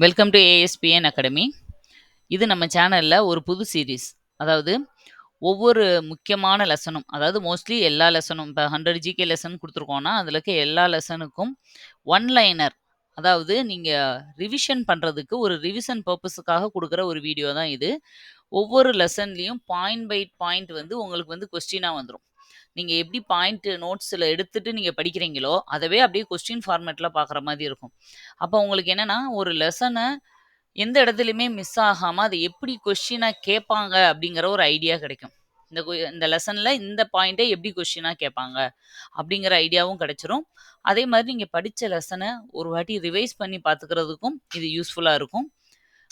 Welcome to ASPN academy இது நம்ம சேனலில் ஒரு புது சீரீஸ் அதாவது ஒவ்வொரு முக்கியமான லெசனும் அதாவது மோஸ்ட்லி எல்லா லெசனும் இப்போ ஹண்ட்ரட் ஜிகே லெசன் கொடுத்துருக்கோன்னா அதில் இருக்க எல்லா லெசனுக்கும் ஒன் லைனர் அதாவது நீங்கள் ரிவிஷன் பண்ணுறதுக்கு ஒரு ரிவிஷன் பர்பஸுக்காக கொடுக்குற ஒரு வீடியோ தான் இது. ஒவ்வொரு லெசன்லேயும் பாயிண்ட் பை பாயிண்ட் வந்து உங்களுக்கு வந்து கொஸ்டினாக வந்துடும் நீங்கள் எப்படி பாயிண்ட்டு நோட்ஸில் எடுத்துட்டு நீங்கள் படிக்கிறீங்களோ அதவே அப்படியே கொஸ்டின் ஃபார்மேட்டில் பார்க்குற மாதிரி இருக்கும். அப்போ உங்களுக்கு என்னென்னா ஒரு லெசனை எந்த இடத்துலையுமே மிஸ் ஆகாமல் அதை எப்படி கொஸ்டினாக கேட்பாங்க அப்படிங்கிற ஒரு ஐடியா கிடைக்கும். இந்த கொ- இந்த லெசனில் இந்த பாயிண்ட்டை எப்படி கொஸ்டினாக கேட்பாங்க அப்படிங்கிற ஐடியாவும் கிடைச்சிரும். அதே மாதிரி நீங்கள் படித்த லெசனை ஒரு வாட்டி ரிவைஸ் பண்ணி பார்த்துக்கிறதுக்கும் இது யூஸ்ஃபுல்லாக இருக்கும்.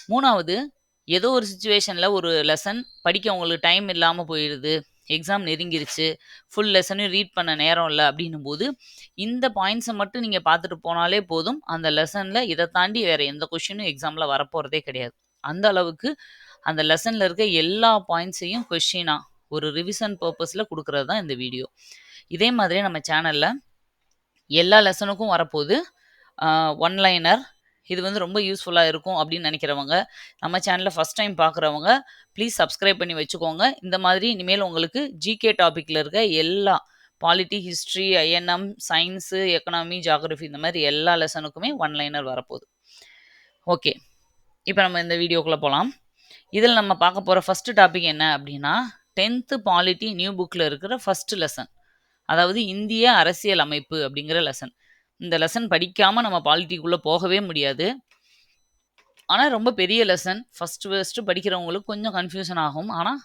மூணாவது ஏதோ ஒரு சுச்சுவேஷனில் ஒரு லெசன் படிக்க உங்களுக்கு டைம் இல்லாமல் போயிடுது. எக்ஸாம் நெருங்கிருச்சு. ஃபுல் லெசனையும் ரீட் பண்ண நேரம் இல்லை அப்படின்னும் போது இந்த பாயிண்ட்ஸை மட்டும் நீங்கள் பார்த்துட்டு போனாலே போதும். அந்த லெசனில் இதை தாண்டி வேறு எந்த கொஷினும் எக்ஸாமில் வரப்போகிறதே கிடையாது. அந்த அளவுக்கு அந்த லெசனில் இருக்க எல்லா பாயிண்ட்ஸையும் கொஷினாக ஒரு ரிவிஷன் பர்பஸில் கொடுக்குறது தான் இந்த வீடியோ இதே மாதிரி நம்ம சேனலில் எல்லா லெசனுக்கும் வரப்போகுது ஒன் லைனர் இது வந்து ரொம்ப யூஸ்ஃபுல்லாக இருக்கும் அப்படின்னு நினைக்கிறவங்க நம்ம சேனலை ஃபஸ்ட் டைம் பார்க்குறவங்க ப்ளீஸ் சப்ஸ்கிரைப் பண்ணி வச்சுக்கோங்க. இந்த மாதிரி இனிமேல் உங்களுக்கு ஜிகே டாப்பிக்கில் இருக்க எல்லா polity history INM science economy geography இந்த மாதிரி எல்லா லெசனுக்குமே ஒன் லைனர் வரப்போகுது. ஓகே இப்போ நம்ம இந்த வீடியோக்குள்ளே போகலாம் இதில் நம்ம பார்க்க போகிற ஃபஸ்ட்டு டாபிக் என்ன அப்படின்னா டென்த்து பாலிட்டி நியூ புக்கில் இருக்கிற ஃபஸ்ட்டு லெசன் அதாவது இந்திய அரசியல் அமைப்பு அப்படிங்கிற லெசன் இந்த லெசன் படிக்காமல் நம்ம பாலிட்டிக்குள்ளே போகவே முடியாது. ஆனால் ரொம்ப பெரிய லெசன் ஃபஸ்ட்டு ஃபஸ்ட்டு படிக்கிறவங்களுக்கு கொஞ்சம் கன்ஃபியூஷன் ஆகும். ஆனால்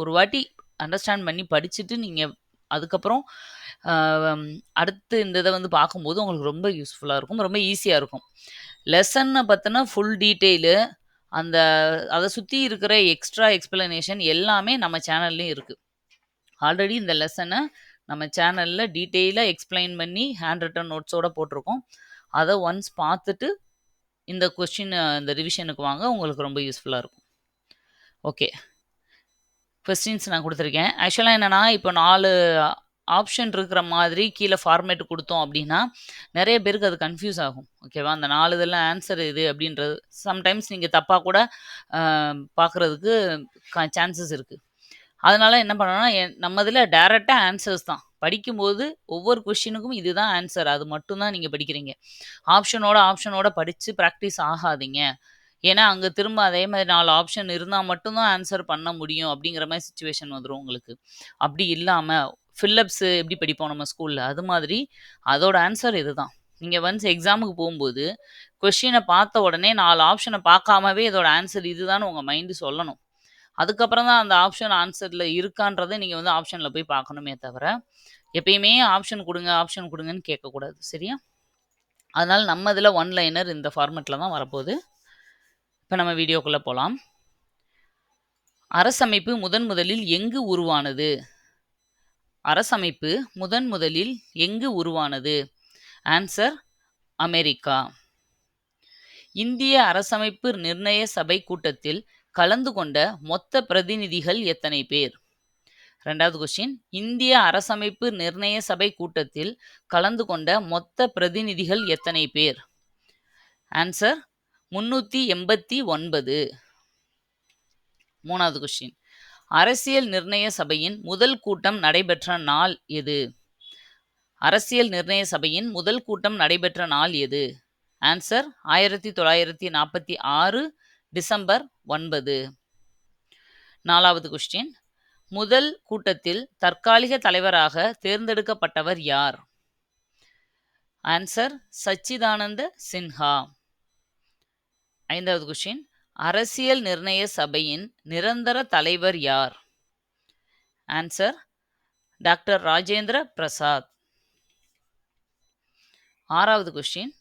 ஒரு வாட்டி அண்டர்ஸ்டாண்ட் பண்ணி படிச்சுட்டு நீங்கள் அதுக்கப்புறம் அடுத்து இந்த இதை வந்து பார்க்கும்போது உங்களுக்கு ரொம்ப யூஸ்ஃபுல்லாக இருக்கும். ரொம்ப ஈஸியாக இருக்கும். லெசனை பற்றின ஃபுல் டீட்டெயிலு அந்த அதை சுற்றி இருக்கிற எக்ஸ்ட்ரா எக்ஸ்பிளனேஷன் எல்லாமே நம்ம சேனல்லையும் இருக்குது ஆல்ரெடி இந்த லெசனை நம்ம சேனலில் டீட்டெயிலாக எக்ஸ்பிளைன் பண்ணி ஹேண்ட் ரிட்டன் நோட்ஸோட போட்டிருக்கோம். அதை ஒன்ஸ் பார்த்துட்டு இந்த கொஸ்டின் இந்த ரிவிஷனுக்கு வாங்க உங்களுக்கு ரொம்ப யூஸ்ஃபுல்லாக இருக்கும். ஓகே கொஸ்டின்ஸ் நான் கொடுத்துருக்கேன். ஆக்சுவலாக என்னென்னா இப்போ நாலு ஆப்ஷன் இருக்கிற மாதிரி கீழே ஃபார்மேட் கொடுத்தோம் அப்படின்னா நிறைய பேருக்கு அது கன்ஃபியூஸ் ஆகும். ஓகேவா அந்த நாலு இதெல்லாம் ஆன்சர் இது அப்படின்றது சம்டைம்ஸ் நீங்கள் தப்பாக கூட பார்க்குறதுக்கு சான்சஸ் இருக்குது அதனால் என்ன பண்ணணும்னா என்- நம்ம இதில் டேரெக்டாக ஆன்சர்ஸ் தான். படிக்கும்போது ஒவ்வொரு கொஷினுக்கும் இதுதான் ஆன்சர் அது மட்டும்தான் நீங்கள் படிக்கிறீங்க. ஆப்ஷனோட ஆப்ஷனோட படித்து ப்ராக்டிஸ் ஆகாதீங்க. ஏன்னா அங்கே திரும்ப அதே மாதிரி நாலு ஆப்ஷன் இருந்தால் மட்டும்தான் ஆன்சர் பண்ண முடியும் அப்படிங்கிற மாதிரி சுச்சுவேஷன் வந்துடும் உங்களுக்கு. அப்படி இல்லாமல் ஃபில்லப்ஸு எப்படி படிப்போம் நம்ம ஸ்கூலில் அது மாதிரி அதோட ஆன்சர் இதுதான். நீங்கள் ஒன்ஸ் எக்ஸாமுக்கு போகும்போது கொஷினை பார்த்த உடனே நாலு ஆப்ஷனை பார்க்காமவே இதோட ஆன்சர் இதுதான் உங்கள் மைண்டு சொல்லணும். அதுக்கப்புறம் தான் அந்த ஆப்ஷன் ஆன்சரில் இருக்கான்றதை நீங்கள் வந்து ஆப்ஷனில் போய் பார்க்கணுமே தவிர எப்பயுமே ஆப்ஷன் கொடுங்க ஆப்ஷன் கொடுங்கன்னு கேட்கக்கூடாது சரியா? அதனால் நம்ம இதில் ஒன் லைனர் இந்த ஃபார்மெட்டில் தான் வரப்போகுது. இப்போ நம்ம வீடியோக்குள்ளே போகலாம் அரசமைப்பு முதன் முதலில் எங்கு உருவானது? அரசமைப்பு முதன் முதலில் எங்கு உருவானது? Answer America. இந்திய அரசமைப்பு நிர்ணய சபை கூட்டத்தில் கலந்து கொண்ட மொத்த பிரதிநிதிகள் எத்தனை பேர்? ரெண்டாவது கொஸ்டின் இந்திய அரசமைப்பு நிர்ணய சபை கூட்டத்தில் கலந்து கொண்ட மொத்த பிரதிநிதிகள் எத்தனை பேர்? ஆன்சர் முன்னூற்றி எண்பத்தி ஒன்பது. மூணாவது கொஸ்டின் அரசியல் நிர்ணய சபையின் முதல் கூட்டம் நடைபெற்ற நாள் எது? அரசியல் நிர்ணய சபையின் முதல் கூட்டம் நடைபெற்ற நாள் எது? ஆன்சர் ஆயிரத்தி தொள்ளாயிரத்தி நாற்பத்தி ஆறு டிசம்பர் ஒன்பது. நாலாவது கொஸ்டின் முதல் கூட்டத்தில் தற்காலிக தலைவராக தேர்ந்தெடுக்கப்பட்டவர் யார்? ஆன்சர் சச்சிதானந்த சின்ஹா. ஐந்தாவது கொஸ்டின் அரசியல் நிர்ணய சபையின் நிரந்தர தலைவர் யார்? Answer doctor Rajendra Prasad. ஆறாவது கொஸ்டின்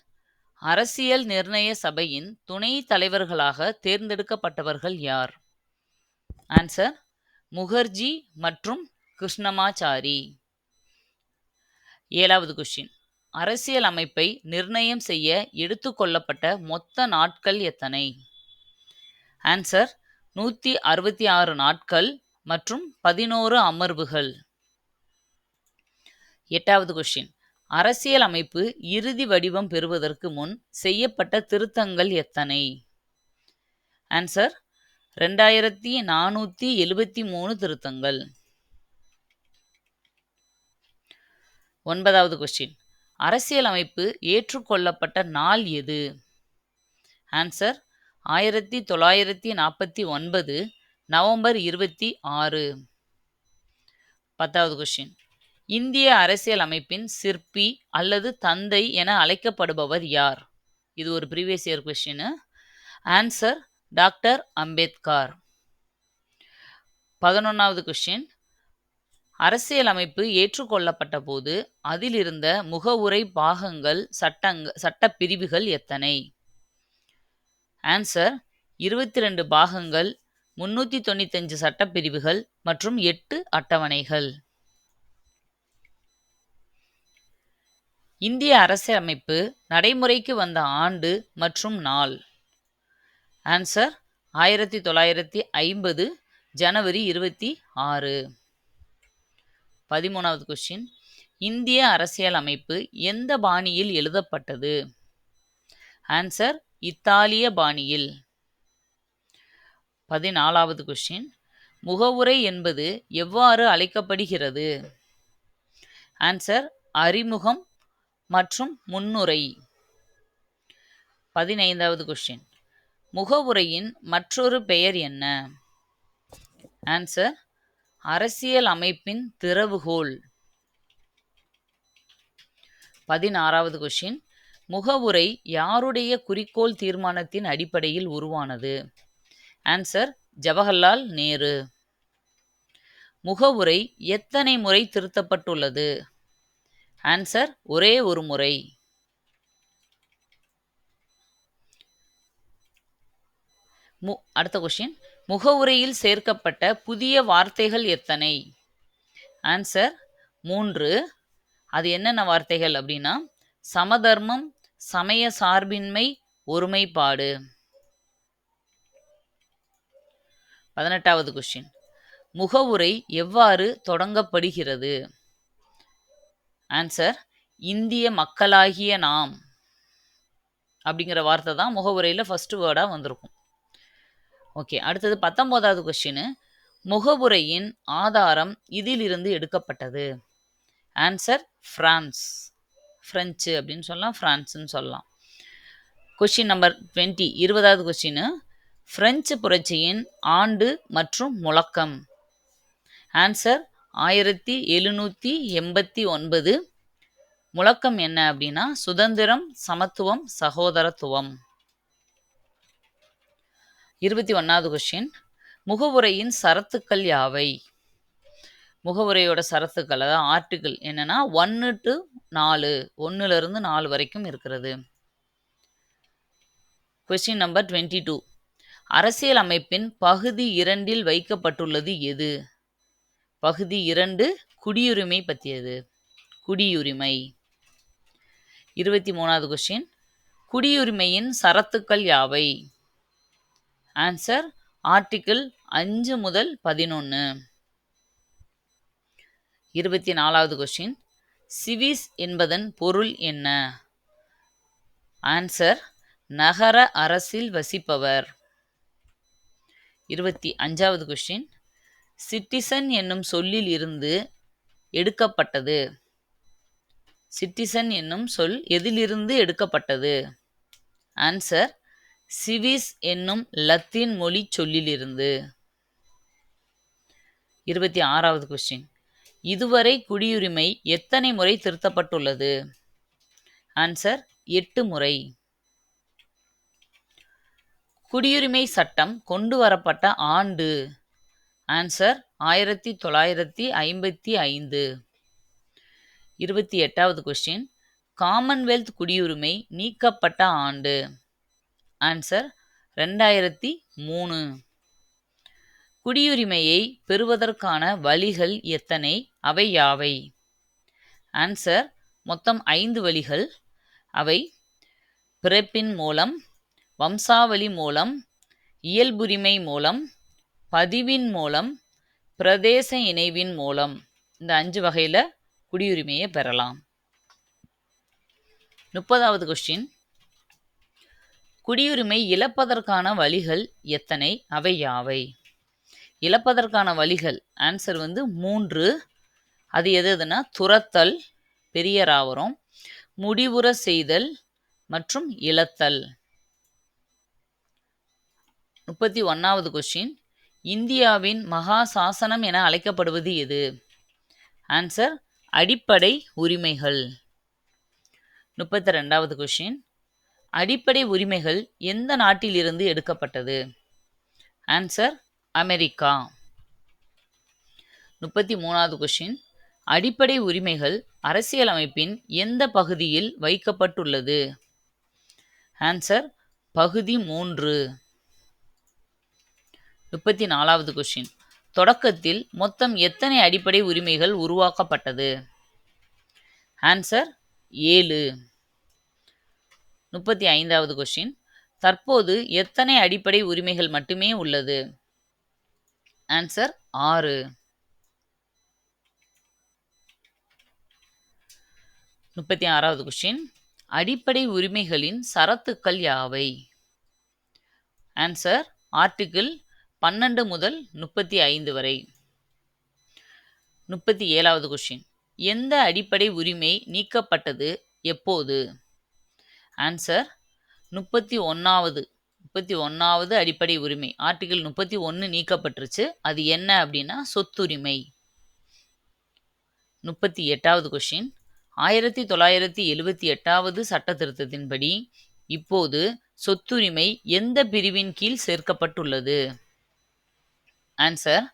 அரசியல் நிர்ணய சபையின் துணை தலைவர்களாக தேர்ந்தெடுக்கப்பட்டவர்கள் யார்? ஆன்சர் முகர்ஜி மற்றும் கிருஷ்ணமாச்சாரி. ஏழாவது கொஸ்டின் அரசியல் அமைப்பை நிர்ணயம் செய்ய எடுத்துக்கொள்ளப்பட்ட மொத்த நாட்கள் எத்தனை? ஆன்சர் நூற்றி அறுபத்தி ஆறு நாட்கள் மற்றும் பதினோரு அமர்வுகள். எட்டாவது கொஸ்டின் அரசியல் அமைப்பு இறுதி வடிவம் பெறுவதற்கு முன் செய்யப்பட்ட திருத்தங்கள் எத்தனை? ஆன்சர் ரெண்டாயிரத்தி நானூற்றி எழுபத்தி மூணு திருத்தங்கள். ஒன்பதாவது கொஸ்டின் அரசியலமைப்பு ஏற்றுக்கொள்ளப்பட்ட நாள் எது? ஆன்சர் ஆயிரத்தி தொள்ளாயிரத்தி நாற்பத்தி ஒன்பது நவம்பர் இருபத்தி ஆறு பத்தாவது கொஸ்டின் இந்திய அரசியல் அமைப்பின் சிற்பி அல்லது தந்தை என அழைக்கப்படுபவர் யார்? இது ஒரு previous year question answer doctor Ambedkar. பதினொன்றாவது கொஸ்டின் அரசியலமைப்பு ஏற்றுக்கொள்ளப்பட்ட போது அதிலிருந்த முகவுரை பாகங்கள் சட்டங்க சட்ட பிரிவுகள் எத்தனை? ஆன்சர் இருபத்தி ரெண்டு பாகங்கள் முன்னூற்றி தொண்ணூத்தஞ்சு சட்டப்பிரிவுகள் மற்றும் எட்டு அட்டவணைகள். இந்திய அரசியலமைப்பு நடைமுறைக்கு வந்த ஆண்டு மற்றும் நாள். ஆன்சர் ஆயிரத்தி தொள்ளாயிரத்தி ஐம்பது ஜனவரி இருபத்தி ஆறு. பதிமூணாவது கொஸ்டின் இந்திய அரசியல் அமைப்பு எந்த பாணியில் எழுதப்பட்டது? ஆன்சர் இத்தாலிய பாணியில். பதினாலாவது கொஸ்டின் முகவுரை என்பது எவ்வாறு அழைக்கப்படுகிறது? ஆன்சர் அறிமுகம் மற்றும் முன்னுரை. பதினைந்தாவது கொஸ்டின் முகவுரையின் மற்றொரு பெயர் என்ன? ஆன்சர் அரசியல் அமைப்பின் திறவுகோல் பதினாறாவது கொஷின் முகவுரை யாருடைய குறிக்கோள் தீர்மானத்தின் அடிப்படையில் உருவானது? ஆன்சர் ஜவஹர்லால் நேரு. முகவுரை எத்தனை முறை திருத்தப்பட்டுள்ளது? ஆன்சர் ஒரே ஒரு முறை. மு அடுத்த கொஷின் முகவுரையில் சேர்க்கப்பட்ட புதிய வார்த்தைகள் எத்தனை? ஆன்சர் மூன்று. அது என்னென்ன வார்த்தைகள் அப்படின்னா சமதர்மம் சமய சார்பின்மை ஒருமைப்பாடு. பதினெட்டாவது கொஸ்டின் முகவுரை எவ்வாறு தொடங்கப்படுகிறது? ஆன்சர் இந்திய மக்களாகிய நாம் அப்படிங்கிற வார்த்தை தான் முகவுரையில் ஃபஸ்ட்டு வேர்டாக வந்திருக்கும். ஓகே அடுத்தது பத்தொம்போதாவது கொஸ்டின் முகவுரையின் ஆதாரம் இதிலிருந்து எடுக்கப்பட்டது. ஆன்சர் ஃப்ரான்ஸ் ஃப்ரெஞ்சு அப்படின்னு சொல்லலாம் ஃப்ரான்ஸ்னு சொல்லலாம். கொஷின் நம்பர் டுவெண்ட்டி இருபதாவது கொஸ்டின் ஃப்ரெஞ்சு புரட்சியின் ஆண்டு மற்றும் முழக்கம். ஆன்சர் ஆயிரத்தி எழுநூற்றி எண்பத்தி ஒன்பது. முழக்கம் என்ன அப்படின்னா சுதந்திரம் சமத்துவம் சகோதரத்துவம். இருபத்தி ஒன்றாவது கொஸ்டின் முகவுரையின் சரத்துக்கள் யாவை? முகவுரையோட சரத்துக்கள் அதாவது ஆர்டிக்கிள் என்னென்னா ஒன்று டு நாலு ஒன்றுலேருந்து நாலு வரைக்கும் இருக்கிறது. கொஸ்டின் நம்பர் டுவெண்ட்டி டூ அரசியல் அமைப்பின் பகுதி இரண்டில் வைக்கப்பட்டுள்ளது எது? பகுதி இரண்டு குடியுரிமை பற்றியது. குடியுரிமை. இருபத்தி மூணாவது கொஸ்டின் குடியுரிமையின் சரத்துக்கள் யாவை? ஆன்சர் ஆர்டிக்கிள் அஞ்சு முதல் பதினொன்று இருபத்தி நாலாவது கொஸ்டின் சிவிஸ் என்பதன் பொருள் என்ன? ஆன்சர் நகர அரசில் வசிப்பவர். இருபத்தி அஞ்சாவது கொஸ்டின் சிட்டிசன் என்னும் சொல்லில் இருந்து எடுக்கப்பட்டது. சிட்டிசன் என்னும் சொல் எதிலிருந்து எடுக்கப்பட்டது? ஆன்சர் சிவிஸ் என்னும் லத்தீன் மொழி சொல்லிலிருந்து. இருபத்தி ஆறாவது கொஸ்டின் இதுவரை குடியுரிமை எத்தனை முறை திருத்தப்பட்டுள்ளது? ஆன்சர் எட்டு முறை. குடியுரிமை சட்டம் கொண்டு வரப்பட்ட ஆண்டு. ஆன்சர் ஆயிரத்தி தொள்ளாயிரத்தி ஐம்பத்தி ஐந்து. இருபத்தி எட்டாவது கொஸ்டின் காமன்வெல்த் குடியுரிமை நீக்கப்பட்ட ஆண்டு. ஆன்சர் ரெண்டாயிரத்தி மூணு. குடியுரிமையை பெறுவதற்கான வழிகள் எத்தனை? அவை யாவை? ஆன்சர் மொத்தம் ஐந்து வழிகள். அவை பிறப்பின் மூலம் வம்சாவளி மூலம் இயல்புரிமை மூலம் பதிவின் மூலம் பிரதேச இணைவின் மூலம் இந்த அஞ்சு வகையில் குடியுரிமையை பெறலாம். முப்பதாவது கொஸ்டின் குடியுரிமை இழப்பதற்கான வழிகள் எத்தனை? அவை யாவை? இழப்பதற்கான வழிகள் ஆன்சர் வந்து மூன்று. அது எது எதுனா துரத்தல் பெரியராவரும் முடிவுற செய்தல் மற்றும் இழத்தல். முப்பத்தி ஒன்றாவது கொஸ்டின் இந்தியாவின் மகா சாசனம் என அழைக்கப்படுவது எது? ஆன்சர் அடிப்படை உரிமைகள். முப்பத்தி ரெண்டாவது கொஷின் அடிப்படை உரிமைகள் எந்த நாட்டிலிருந்து எடுக்கப்பட்டது? Answer America. முப்பத்தி மூணாவது கொஷின் அடிப்படை உரிமைகள் அரசியலமைப்பின் எந்த பகுதியில் வைக்கப்பட்டுள்ளது? ஆன்சர் பகுதி மூன்று. முப்பத்தி நாலாவது கொஷின் தொடக்கத்தில் மொத்தம் எத்தனை அடிப்படை உரிமைகள் உருவாக்கப்பட்டது? ஆன்சர் ஏழு. முப்பத்தி ஐந்தாவது கொஷின் தற்போது எத்தனை அடிப்படை உரிமைகள் மட்டுமே உள்ளது? ஆன்சர் ஆறு. முப்பத்தி ஆறாவது கொஷின் அடிப்படை உரிமைகளின் சரத்துக்கள் யாவை? ஆன்சர் ஆர்டிகிள் பன்னெண்டு முதல் முப்பத்தி ஐந்து வரை. முப்பத்தி ஏழாவது கொஷின் எந்த அடிப்படை உரிமை நீக்கப்பட்டது? எப்போது? ஆன்சர் முப்பத்தி ஒன்றாவது முப்பத்தி ஒன்றாவது அடிப்படை உரிமை. ஆர்டிகிள் முப்பத்தி ஒன்று நீக்கப்பட்டுருச்சு. அது என்ன அப்படின்னா சொத்துரிமை. முப்பத்தி எட்டாவது கொஷின் ஆயிரத்தி தொள்ளாயிரத்தி எழுவத்தி எட்டாவது சட்ட திருத்தத்தின்படி இப்போது சொத்துரிமை எந்த பிரிவின் கீழ் சேர்க்கப்பட்டுள்ளது? ஆன்சர்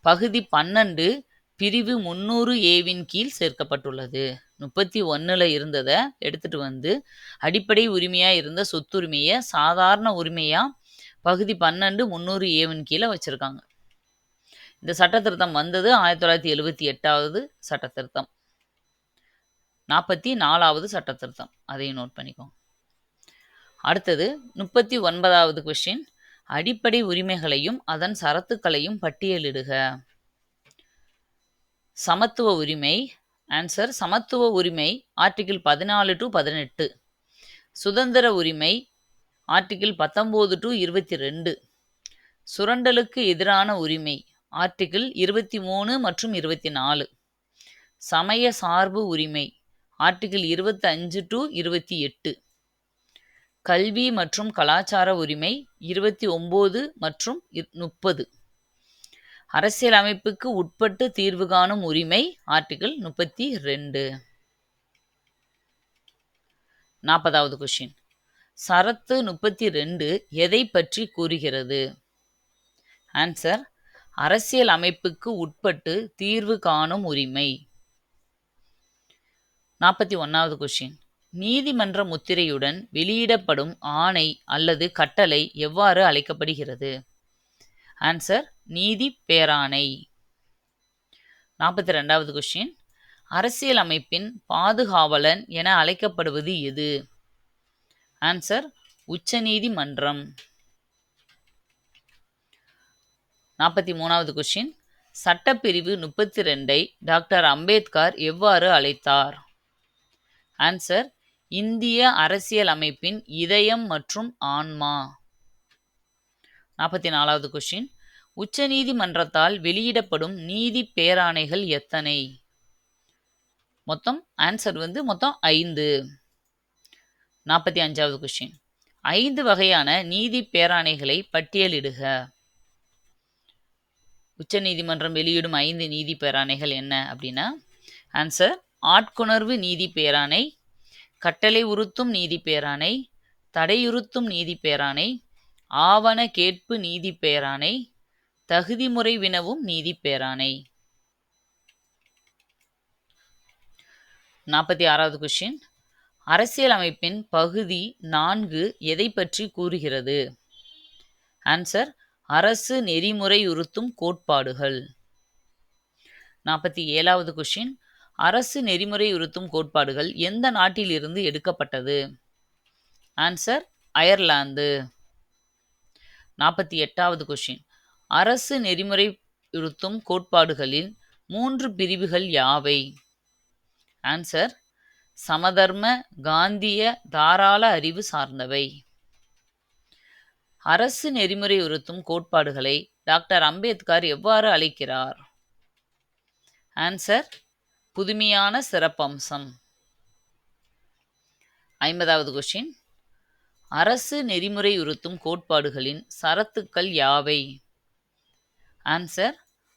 பகுதி பன்னெண்டு பிரிவு முந்நூறு ஏவின் கீழ் சேர்க்கப்பட்டுள்ளது. முப்பத்தி ஒன்றில் இருந்ததை எடுத்துகிட்டு வந்து அடிப்படை உரிமையாக இருந்த சொத்துரிமையை சாதாரண உரிமையாக பகுதி பன்னெண்டு முந்நூறு ஏவின் கீழே வச்சுருக்காங்க. இந்த சட்ட திருத்தம் வந்தது ஆயிரத்தி தொள்ளாயிரத்தி எழுபத்தி எட்டாவது சட்ட திருத்தம் நாற்பத்தி நாலாவது சட்ட திருத்தம் அதையும் நோட் பண்ணிக்கோங்க. அடுத்தது முப்பத்தி ஒன்பதாவது கொஷின் அடிப்படை உரிமைகளையும் அதன் சரத்துக்களையும் பட்டியலிடுக. சமத்துவ உரிமை ஆன்சர் சமத்துவ உரிமை ஆர்டிகிள் பதினாலு டு பதினெட்டு. சுதந்திர உரிமை ஆர்டிகிள் பத்தொம்போது டு இருபத்தி ரெண்டு சுரண்டலுக்கு எதிரான உரிமை ஆர்டிகிள் இருபத்தி மூணு மற்றும் இருபத்தி நாலு சமய சார்பு உரிமை ஆர்டிகிள் இருபத்தஞ்சு டு இருபத்தி எட்டு. கல்வி மற்றும் கலாச்சார உரிமை இருபத்தி ஒம்பது மற்றும் முப்பது. அரசியலமைப்புக்கு உட்பட்டு தீர்வு காணும் உரிமை ஆர்டிகிள் முப்பத்தி ரெண்டு. நாற்பதாவது கொஷின் சரத்து முப்பத்தி ரெண்டு எதை பற்றி கூறுகிறது? ஆன்சர் அரசியல் அமைப்புக்கு உட்பட்டு தீர்வு காணும் உரிமை. நாற்பத்தி ஒன்றாவது கொஷின் நீதிமன்ற முத்திரையுடன் வெளியிடப்படும் ஆணை அல்லது கட்டளை எவ்வாறு அழைக்கப்படுகிறது? ஆன்சர் நீதி பேராணை. நாற்பத்தி ரெண்டாவது கொஷின் அரசியல் அமைப்பின் பாதுகாவலன் என அழைக்கப்படுவது எது? ஆன்சர் உச்சநீதிமன்றம். நாற்பத்தி மூணாவது கொஷின் சட்டப்பிரிவு முப்பத்தி ரெண்டை டாக்டர் அம்பேத்கர் எவ்வாறு அழைத்தார்? ஆன்சர் இந்திய அரசியல் அமைப்பின் இதயம் மற்றும் ஆன்மா. நாற்பத்தி நாலாவது கொஷின் உச்சநீதிமன்றத்தால் வெளியிடப்படும் நீதி பேராணைகள் எத்தனை? மொத்தம் ஆன்சர் வந்து மொத்தம் ஐந்து. நாற்பத்தி அஞ்சாவது கொஷின் ஐந்து வகையான நீதி பேராணைகளை பட்டியலிடுக. உச்சநீதிமன்றம் வெளியிடும் ஐந்து நீதி பேராணைகள் என்ன அப்படின்னா ஆன்சர் ஆட்கொணர்வு நீதி பேராணை கட்டளை உறுத்தும் நீதிபேரானை தடையுறுத்தும் நீதி பேராணை ஆவண கேட்பு நீதி தகுதிமுறை வினவும் நீதிப்பேரானை நாற்பத்தி ஆறாவது கொஷின் அரசியலமைப்பின் பகுதி நான்கு எதை பற்றி கூறுகிறது? ஆன்சர் அரசு நெறிமுறை உறுத்தும் கோட்பாடுகள். நாற்பத்தி ஏழாவது கொஷின் அரசு நெறிமுறை உறுத்தும் கோட்பாடுகள் எந்த நாட்டிலிருந்து எடுக்கப்பட்டது? ஆன்சர் அயர்லாந்து நாற்பத்தி எட்டாவது கொஷின் அரசு நெறிமுறை உறுத்தும் கோட்பாடுகளில் மூன்று பிரிவுகள் யாவை? ஆன்சர் சமதர்ம காந்திய தாராள அறிவு சார்ந்தவை. அரசு நெறிமுறை உறுத்தும் கோட்பாடுகளை டாக்டர் அம்பேத்கர் எவ்வாறு அழைக்கிறார்? ஆன்சர் புதுமையான சிறப்பம்சம். ஐம்பதாவது கொஷின் அரசு நெறிமுறை உறுத்தும் கோட்பாடுகளின் சரத்துக்கள் யாவை? ஆன்சர்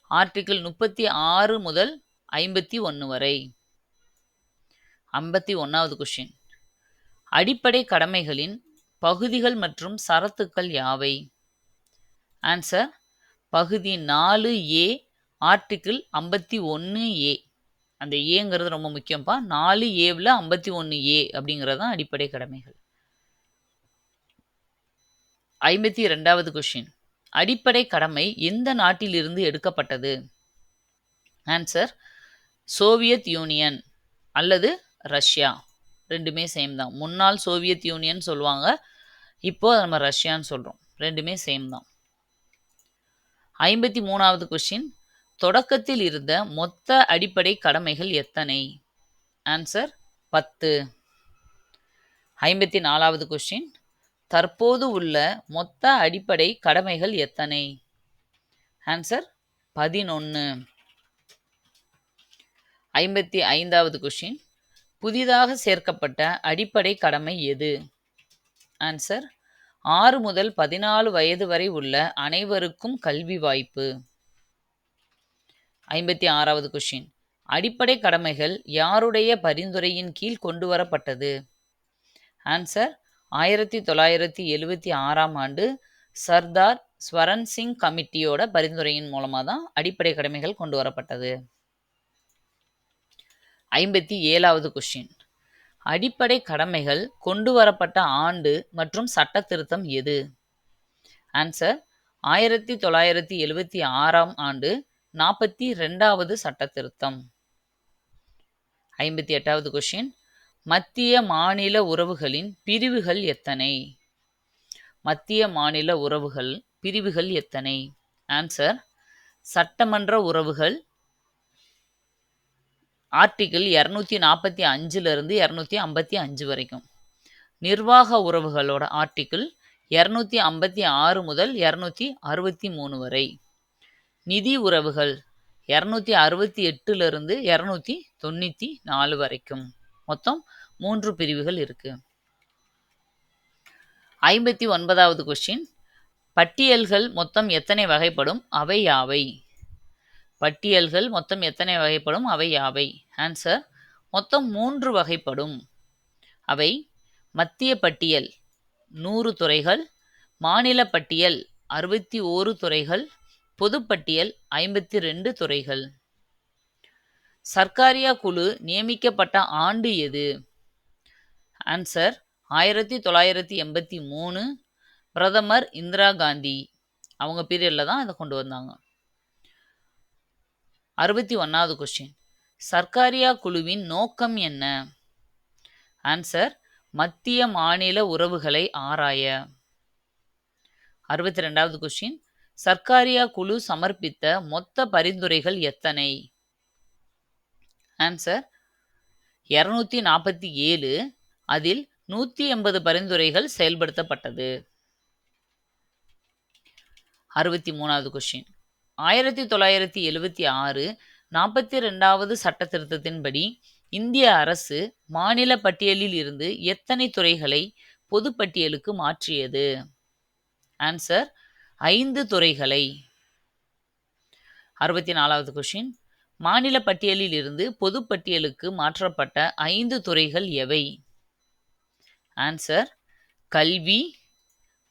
ஆர்டிகிள் முப்பத்தி ஆறு முதல் ஐம்பத்தி ஒன்று வரை. ஐம்பத்தி ஒன்றாவது கொஷின் அடிப்படை கடமைகளின் பகுதிகள் மற்றும் சரத்துக்கள் யாவை? ஆன்சர் பகுதி நாலு ஏ ஆர்டிகிள் ஐம்பத்தி ஒன்று ஏ அந்த ஏங்கிறது ரொம்ப முக்கியம்ப்பா நாலு ஏவில் ஐம்பத்தி ஒன்று ஏ அப்படிங்கிறது தான் அடிப்படை கடமைகள். ஐம்பத்தி ரெண்டாவது கொஷின் அடிப்படை கடமை எந்த நாட்டிலிருந்து எடுக்கப்பட்டது? ஆன்சர் சோவியத் யூனியன் அல்லது ரஷ்யா ரெண்டுமே சேம் தான். முன்னாள் சோவியத் யூனியன் சொல்லுவாங்க இப்போ நம்ம ரஷ்யான்னு சொல்கிறோம் ரெண்டுமே சேம் தான். ஐம்பத்தி மூணாவது கொஷின் தொடக்கத்தில் இருந்த மொத்த அடிப்படை கடமைகள் எத்தனை? ஆன்சர் பத்து. ஐம்பத்தி நாலாவது கொஷின் தற்போது உள்ள மொத்த அடிப்படை கடமைகள் எத்தனை? ஆன்சர் பதினொன்று ஐம்பத்தி ஐந்தாவது கொஷின் புதிதாக சேர்க்கப்பட்ட அடிப்படை கடமை எது? ஆன்சர் ஆறு முதல் பதினாலு வயது வரை உள்ள அனைவருக்கும் கல்வி வாய்ப்பு. ஐம்பத்தி ஆறாவது கொஷின் அடிப்படை கடமைகள் யாருடைய பரிந்துரையின் கீழ் கொண்டு வரப்பட்டது ஆன்சர் ஆயிரத்தி தொள்ளாயிரத்தி எழுவத்தி ஆறாம் ஆண்டு சர்தார் ஸ்வரன் சிங் கமிட்டியோட பரிந்துரையின் மூலமாக தான் அடிப்படை கடமைகள் கொண்டு வரப்பட்டது ஐம்பத்தி ஏழாவது கொஷின் அடிப்படை கடமைகள் கொண்டு வரப்பட்ட ஆண்டு மற்றும் சட்ட திருத்தம் எது? ஆன்சர் ஆயிரத்தி தொள்ளாயிரத்தி எழுவத்தி ஆறாம் ஆண்டு நாற்பத்தி ரெண்டாவது சட்ட திருத்தம் ஐம்பத்தி எட்டாவது கொஷின் மத்திய மாநில உறவுகளின் பிரிவுகள் எத்தனை? மத்திய மாநில உறவுகள் பிரிவுகள் எத்தனை? ஆன்சர் சட்டமன்ற உறவுகள் ஆர்டிகிள் இரநூத்தி நாற்பத்தி அஞ்சிலிருந்து இரநூத்தி ஐம்பத்தி அஞ்சு வரைக்கும். நிர்வாக உறவுகளோட ஆர்டிகிள் இரநூத்தி ஐம்பத்தி ஆறு முதல் இரநூத்தி அறுபத்தி மூணு வரை. நிதி உறவுகள் இரநூத்தி அறுபத்தி எட்டுலேருந்து இரநூத்தி தொண்ணூற்றி நாலு வரைக்கும். மொத்தம் மூன்று பிரிவுகள் இருக்குது ஐம்பத்தி ஒன்பதாவது கொஸ்டின் பட்டியல்கள் மொத்தம் எத்தனை வகைப்படும்? அவை யாவை? பட்டியல்கள் மொத்தம் எத்தனை வகைப்படும்? அவை யாவை? ஆன்சர் மொத்தம் மூன்று வகைப்படும். அவை மத்திய பட்டியல் நூறு துறைகள் மாநில பட்டியல் அறுபத்தி ஓரு துறைகள் பொதுப்பட்டியல் ஐம்பத்தி ரெண்டு துறைகள். சர்க்காரியா குழு நியமிக்கப்பட்ட ஆண்டு எது? ஆன்சர் ஆயிரத்தி தொள்ளாயிரத்தி எண்பத்தி மூணு பிரதமர் இந்திரா காந்தி. அவங்க பீரியடில் தான் இதை கொண்டு வந்தாங்க. அறுபத்தி ஒன்றாவது கொஸ்டின் சர்க்காரியா குழுவின் நோக்கம் என்ன? ஆன்சர் மத்திய மாநில உறவுகளை ஆராய. அறுபத்தி ரெண்டாவது கொஸ்டின் சர்க்காரியா குழு சமர்ப்பித்த மொத்த பரிந்துரைகள் எத்தனை? ஆன்சர் இருநூத்தி நாற்பத்தி ஏழு அதில் நூற்றி எண்பது பரிந்துரைகள் செயல்படுத்தப்பட்டது. அறுபத்தி மூணாவது கொஸ்டின் ஆயிரத்தி தொள்ளாயிரத்தி எழுவத்தி ஆறு நாற்பத்தி ரெண்டாவது சட்ட திருத்தத்தின்படி இந்திய அரசு மாநில பட்டியலில் இருந்து எத்தனை துறைகளை பொதுப்பட்டியலுக்கு மாற்றியது? ஆன்சர் ஐந்து துறைகளை. அறுபத்தி நாலாவது கொஷின் மாநில பட்டியலில் இருந்து பொதுப்பட்டியலுக்கு மாற்றப்பட்ட ஐந்து துறைகள் எவை? ஆன்சர் கல்வி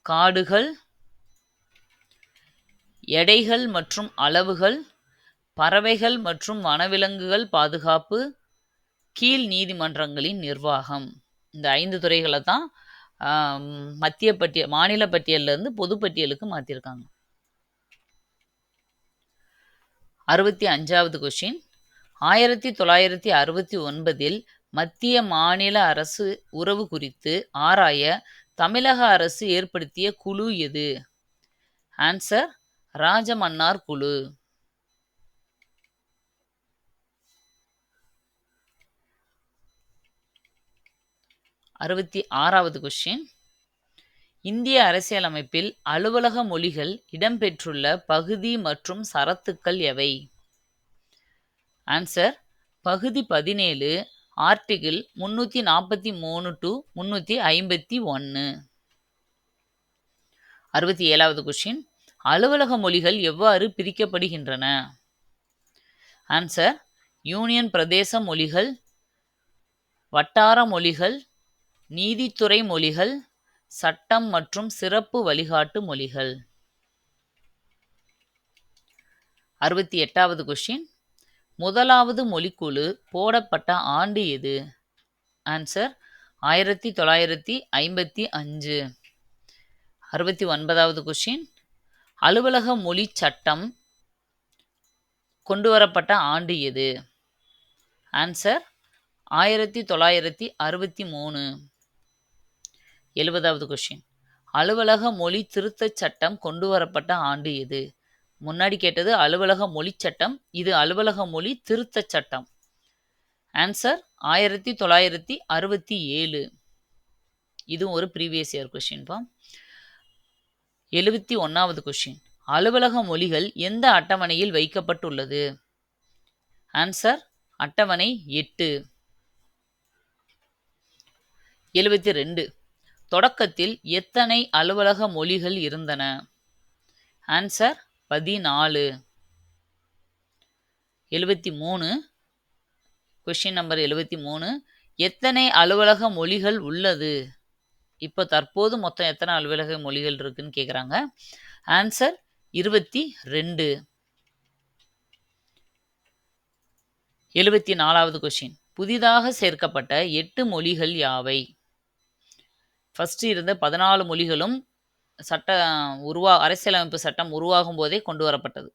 காடுகள் எடைகள் மற்றும் அளவுகள் பறவைகள் மற்றும் வனவிலங்குகள் பாதுகாப்பு கீழ் நீதிமன்றங்களின் நிர்வாகம். இந்த ஐந்து துறைகளை தான் மத்திய பட்டியல் மாநில பட்டியலிருந்து பொதுப்பட்டியலுக்கு மாற்றிருக்காங்க அறுபத்தி அஞ்சாவது கொஷின் ஆயிரத்தி தொள்ளாயிரத்தி அறுபத்தி ஒன்பதில் மத்திய மாநில அரசு உறவு குறித்து ஆராய தமிழக அரசு ஏற்படுத்திய குழு எது? ஆன்சர் ராஜமன்னார் குழு. அறுபத்தி ஆறாவது கொஸ்டின் இந்திய அரசியலமைப்பில் அலுவலக மொழிகள் இடம்பெற்றுள்ள பகுதி மற்றும் சரத்துக்கள் எவை? ஆன்சர் பகுதி பதினேழு ஆர்டிகிள் முன்னூற்றி நாற்பத்தி மூணு டு முன்னூற்றி ஐம்பத்தி ஒன்று அறுபத்தி ஏழாவது கொஷின் அலுவலக மொழிகள் எவ்வாறு பிரிக்கப்படுகின்றன? ஆன்சர் யூனியன் பிரதேச மொழிகள் வட்டார மொழிகள் நீதித்துறை மொழிகள் சட்டம் மற்றும் சிறப்பு வழிகாட்டு மொழிகள். அறுபத்தி எட்டாவது கொஷின் முதலாவது மொழிக்குழு போடப்பட்ட ஆண்டு எது? ஆன்சர் ஆயிரத்தி தொள்ளாயிரத்தி ஐம்பத்தி அஞ்சு. அறுபத்தி ஒன்பதாவது கொஷின் அலுவலக மொழி சட்டம் கொண்டு வரப்பட்ட ஆண்டு எது? ஆன்சர் ஆயிரத்தி தொள்ளாயிரத்தி அறுபத்தி மூணு. எழுபதாவது கொஷின் அலுவலக மொழி திருத்தச் சட்டம் கொண்டு வரப்பட்ட ஆண்டு எது? முன்னாடி கேட்டது அலுவலக மொழி சட்டம் இது அலுவலக மொழி திருத்தச் சட்டம். ஆன்சர் ஆயிரத்தி தொள்ளாயிரத்தி அறுபத்தி ஏழு. இதுவும் ஒரு ப்ரீவியஸ் இயர் கொஷின்பா எழுபத்தி ஒன்றாவது கொஷின் அலுவலக மொழிகள் எந்த அட்டவணையில் வைக்கப்பட்டுள்ளது? ஆன்சர் அட்டவணை எட்டு. எழுபத்தி ரெண்டு. தொடக்கத்தில் எத்தனை அலுவலக மொழிகள் இருந்தன? ஆன்சர் பதினாலு. எழுபத்தி மூணு. கொஷின் நம்பர் எழுபத்தி மூணு. எத்தனை அலுவலக மொழிகள் உள்ளது? இப்போ தற்போது மொத்தம் எத்தனை அலுவலக மொழிகள் இருக்குன்னு கேட்குறாங்க ஆன்சர் இருபத்தி ரெண்டு. எழுபத்தி நாலாவது கொஷின் புதிதாக சேர்க்கப்பட்ட எட்டு மொழிகள் யாவை? ஃபஸ்ட்டு இருந்த பதினாலு மொழிகளும் சட்ட உருவா அரசியலமைப்பு சட்டம் உருவாகும் போதே கொண்டு வரப்பட்டது.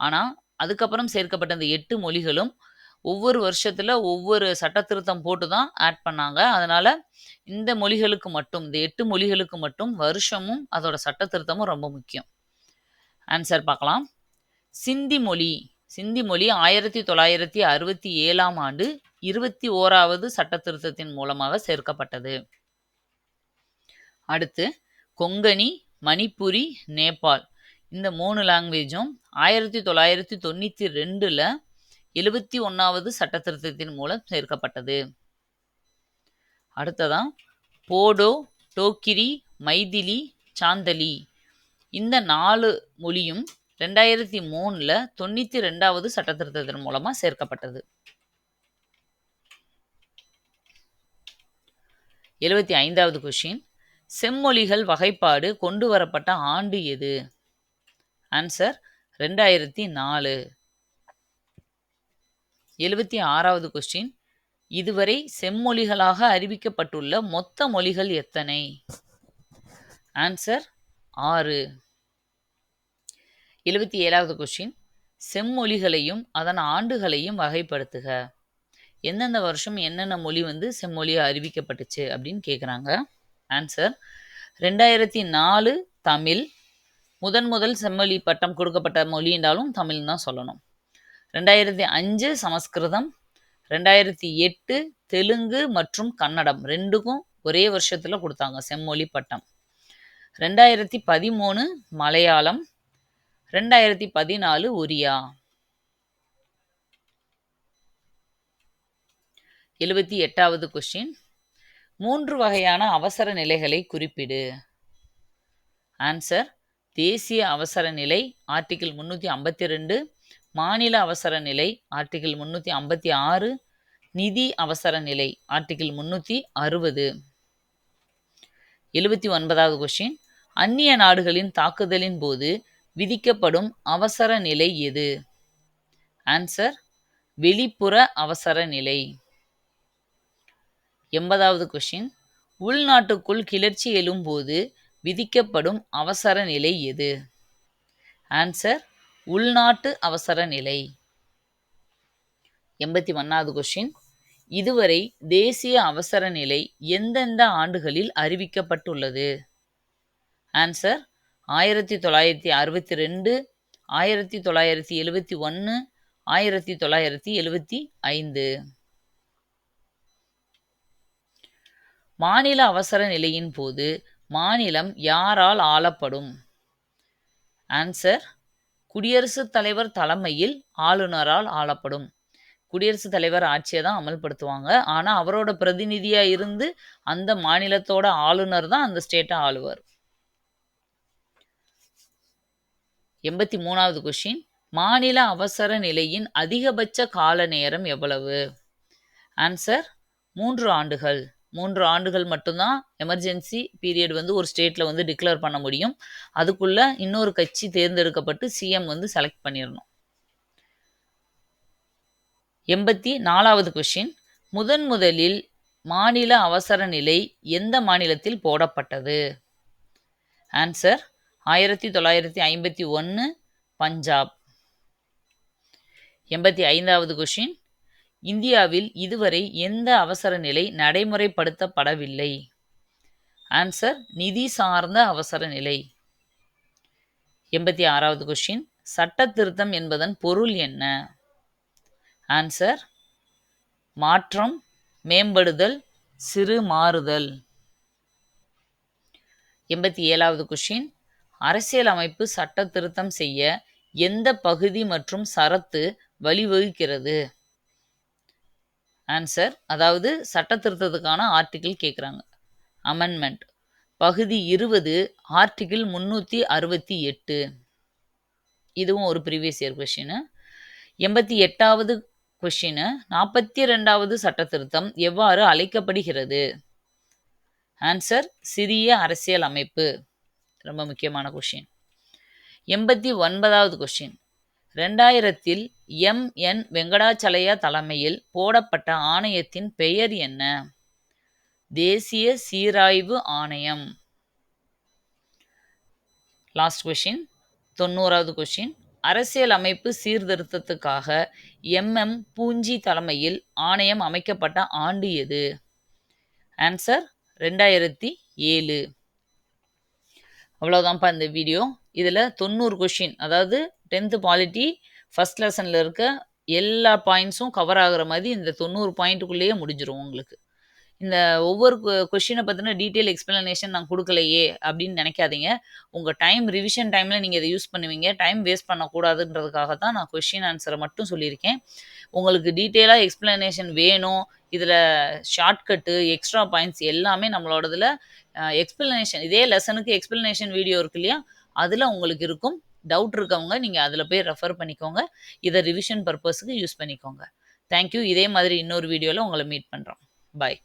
ஆனால் அதுக்கப்புறம் சேர்க்கப்பட்ட இந்த எட்டு மொழிகளும் ஒவ்வொரு வருஷத்தில் ஒவ்வொரு சட்ட திருத்தம் போட்டு தான் ஆட் பண்ணாங்க. அதனால் இந்த மொழிகளுக்கு மட்டும் இந்த எட்டு மொழிகளுக்கு மட்டும் வருஷமும் அதோட சட்ட திருத்தமும் ரொம்ப முக்கியம். ஆன்சர் பார்க்கலாம். சிந்தி மொழி. சிந்தி மொழி ஆயிரத்தி தொள்ளாயிரத்தி அறுபத்தி ஏழாம் ஆண்டு இருபத்தி ஓராவது சட்ட திருத்தத்தின் மூலமாக சேர்க்கப்பட்டது. அடுத்து கொங்கணி மணிப்புரி நேபாள். இந்த மூணு லாங்குவேஜும் ஆயிரத்தி தொள்ளாயிரத்தி தொண்ணூற்றி ரெண்டில் எழுபத்தி ஒன்றாவது சட்ட திருத்தத்தின் மூலம் சேர்க்கப்பட்டது. அடுத்ததான் போடோ டோக்கிரி மைதிலி சாந்தலி. இந்த நாலு மொழியும் ரெண்டாயிரத்தி மூணில் தொண்ணூற்றி ரெண்டாவது சட்ட திருத்தத்தின் மூலமாக சேர்க்கப்பட்டது. எழுபத்தி ஐந்தாவது கொஷின் செம்மொழிகள் வகைப்பாடு கொண்டு வரப்பட்ட ஆண்டு எது? ஆன்சர் ரெண்டாயிரத்தி நாலு எழுபத்தி ஆறாவது கொஸ்டின் இதுவரை செம்மொழிகளாக அறிவிக்கப்பட்டுள்ள மொத்த மொழிகள் எத்தனை? ஆன்சர் ஆறு. எழுபத்தி ஏழாவது கொஸ்டின் செம்மொழிகளையும் அதன் ஆண்டுகளையும் வகைப்படுத்துக. எந்தெந்த வருஷம் என்னென்ன மொழி வந்து செம்மொழியாக அறிவிக்கப்பட்டுச்சு அப்படின்னு கேட்குறாங்க ஆன்சர் ரெண்டாயிரத்தி நாலு தமிழ் முதன் முதல் செம்மொழி பட்டம் கொடுக்கப்பட்ட மொழின்றாலும் தமிழ் தான் சொல்லணும். ரெண்டாயிரத்தி அஞ்சு சமஸ்கிருதம் ரெண்டாயிரத்தி எட்டு தெலுங்கு மற்றும் கன்னடம் ரெண்டுக்கும் ஒரே வருஷத்தில் கொடுத்தாங்க செம்மொழி பட்டம். ரெண்டாயிரத்தி பதிமூணு மலையாளம் ரெண்டாயிரத்தி பதினாலு ஒரியா. எழுபத்தி எட்டாவது கொஸ்டின் மூன்று வகையான அவசர நிலைகளை குறிப்பிடு. ஆன்சர் தேசிய அவசர நிலை ஆர்டிகிள் முன்னூற்றி ஐம்பத்தி ரெண்டு மாநில அவசர நிலை ஆர்டிகிள் முன்னூற்றி ஐம்பத்தி ஆறு நிதி அவசர நிலை ஆர்டிகிள் முன்னூற்றி அறுபது. எழுபத்தி ஒன்பதாவது கொஷின் அந்நிய நாடுகளின் தாக்குதலின் போது விதிக்கப்படும் அவசர நிலை எது? ஆன்சர் வெளிப்புற அவசர நிலை. எண்பதாவது கொஷின் உள்நாட்டுக்குள் கிளர்ச்சி எழும்போது விதிக்கப்படும் அவசர நிலை எது? ஆன்சர் உள்நாட்டு அவசர நிலை. எண்பத்தி ஒன்றாவது கொஷின் இதுவரை தேசிய அவசர நிலை எந்தெந்த ஆண்டுகளில் அறிவிக்கப்பட்டுள்ளது? ஆன்சர் ஆயிரத்தி தொள்ளாயிரத்தி அறுபத்தி ரெண்டு ஆயிரத்தி தொள்ளாயிரத்தி எழுபத்தி ஒன்று ஆயிரத்தி தொள்ளாயிரத்தி எழுபத்தி ஐந்து. மாநில அவசர நிலையின் போது மாநிலம் யாரால் ஆளப்படும்? ஆன்சர் குடியரசுத் தலைவர் தலைமையில் ஆளுநரால் ஆளப்படும். குடியரசுத் தலைவர் ஆட்சியை தான் அமல்படுத்துவாங்க. ஆனால் அவரோட பிரதிநிதியாக இருந்து அந்த மாநிலத்தோட ஆளுநர் தான் அந்த ஸ்டேட்டை ஆளுவார். எண்பத்தி மூணாவது கொஷின் மாநில அவசர நிலையின் அதிகபட்ச கால நேரம் எவ்வளவு? ஆன்சர் மூன்று ஆண்டுகள். மூன்று ஆண்டுகள் மட்டும்தான் எமர்ஜென்சி பீரியட் வந்து ஒரு ஸ்டேட்டில் வந்து டிக்ளேர் பண்ண முடியும். அதுக்குள்ளே இன்னொரு கட்சி தேர்ந்தெடுக்கப்பட்டு சிஎம் வந்து செலக்ட் பண்ணிடணும் எண்பத்தி நாலாவது கொஷின் முதன் முதலில் மாநில அவசர நிலை எந்த மாநிலத்தில் போடப்பட்டது? ஆன்சர் ஆயிரத்தி தொள்ளாயிரத்தி ஐம்பத்தி ஒன்று பஞ்சாப். எண்பத்தி ஐந்தாவது கொஷின் இந்தியாவில் இதுவரை எந்த அவசர நிலை நடைமுறைப்படுத்தப்படவில்லை? ஆன்சர் நிதி சார்ந்த அவசர நிலை. எண்பத்தி ஆறாவது கொஷின் சட்ட திருத்தம் என்பதன் பொருள் என்ன? ஆன்சர் மாற்றம் மேம்படுதல் சிறு மாறுதல். எண்பத்தி ஏழாவது கொஷின் அரசியலமைப்பு சட்ட திருத்தம் செய்ய எந்த பகுதி மற்றும் சரத்து வழிவகுக்கிறது? ஆன்சர் அதாவது சட்ட திருத்தத்துக்கான ஆர்டிக்கிள் கேட்குறாங்க அமெண்ட்மெண்ட் பகுதி இருபது ஆர்டிகிள் முந்நூற்றி அறுபத்தி எட்டு. இதுவும் ஒரு ப்ரீவியஸ் இயர் கொஷின் எண்பத்தி எட்டாவது கொஷின் நாற்பத்தி ரெண்டாவது சட்ட திருத்தம் எவ்வாறு அழைக்கப்படுகிறது? ஆன்சர் சிறிய அரசியல் அமைப்பு. ரொம்ப முக்கியமான கொஷின் எண்பத்தி ஒன்பதாவது கொஷின் ரெண்டாயிரத்தில் எம். என். வெங்கடாச்சலையா தலைமையில் போடப்பட்ட ஆணையத்தின் பெயர் என்ன? தேசிய சீராய்வு ஆணையம். லாஸ்ட் கொஷின் தொண்ணூறாவது கொஷின் அரசியல் அமைப்பு சீர்திருத்தத்துக்காக எம்எம் பூஞ்சி தலைமையில் ஆணையம் அமைக்கப்பட்ட ஆண்டு எது? ஆன்சர் ரெண்டாயிரத்தி ஏழு. அவ்வளோதான்ப்பா இந்த வீடியோ இதில் தொண்ணூறு கொஷின் அதாவது டென்த்து பாலிட்டி ஃபஸ்ட் லெசனில் இருக்க எல்லா பாயிண்ட்ஸும் கவர் ஆகுற மாதிரி இந்த தொண்ணூறு பாயிண்ட்டுக்குள்ளேயே முடிஞ்சிடும் உங்களுக்கு. இந்த ஒவ்வொரு கொஷினை பற்றின டீட்டெயில் எக்ஸ்ப்ளனேஷன் நான் கொடுக்கலையே அப்படின்னு நினைக்காதீங்க. உங்கள் டைம் ரிவிஷன் டைமில் நீங்கள் இதை யூஸ் பண்ணுவீங்க. டைம் வேஸ்ட் பண்ணக்கூடாதுன்றதுக்காக தான் நான் கொஷின் ஆன்சரை மட்டும் சொல்லியிருக்கேன். உங்களுக்கு டீட்டெயிலாக எக்ஸ்ப்ளனேஷன் வேணும். இதில் ஷார்ட்கட்டு எக்ஸ்ட்ரா பாயிண்ட்ஸ் எல்லாமே நம்மளோடதில் எக்ஸ்ப்ளனேஷன் இதே லெசனுக்கு எக்ஸ்ப்ளனேஷன் வீடியோ இருக்கு இல்லையா? அதில் உங்களுக்கு இருக்கும் டவுட் இருக்கவங்க நீங்கள் அதில் போய் ரெஃபர் பண்ணிக்கோங்க. இதை ரிவிஷன் பர்பஸுக்கு யூஸ் பண்ணிக்கோங்க. தேங்க்யூ இதே மாதிரி இன்னொரு வீடியோவில் உங்களை மீட் பண்ணுறோம் பாய்